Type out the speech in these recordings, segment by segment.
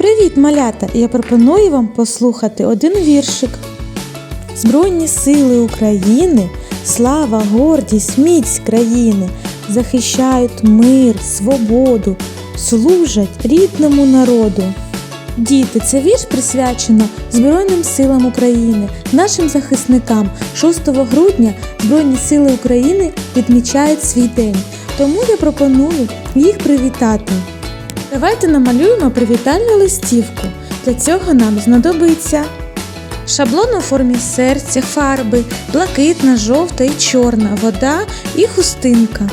Привіт, малята! Я пропоную вам послухати один віршик. Збройні сили України, слава, гордість, міць країни захищають мир, свободу, служать рідному народу. Діти, це вірш присвячено Збройним силам України, нашим захисникам. 6 грудня Збройні сили України відмічають свій день. Тому я пропоную їх привітати. Давайте намалюємо привітальну листівку. Для цього нам знадобиться шаблон у формі серця, фарби, блакитна, жовта і чорна, вода і хустинка.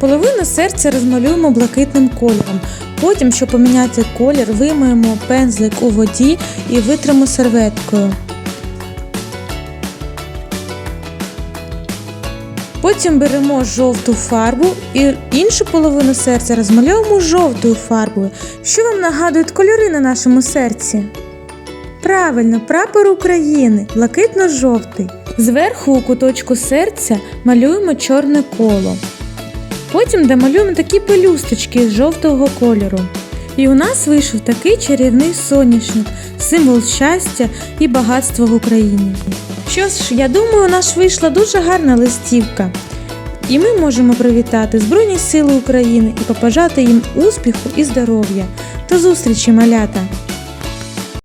Половину серця розмалюємо блакитним кольором. Потім, щоб поміняти колір, вимиємо пензлик у воді і витримо серветкою. Потім беремо жовту фарбу і іншу половину серця розмальовуємо жовтою фарбою. Що вам нагадують кольори на нашому серці? Правильно, прапор України, блакитно-жовтий. Зверху у куточку серця малюємо чорне коло. Потім домалюємо такі пелюсточки з жовтого кольору. І у нас вийшов такий чарівний соняшник, символ щастя і багатства в Україні. Що ж, я думаю, у нас вийшла дуже гарна листівка. І ми можемо привітати Збройні Сили України і побажати їм успіху і здоров'я. До зустрічі, малята!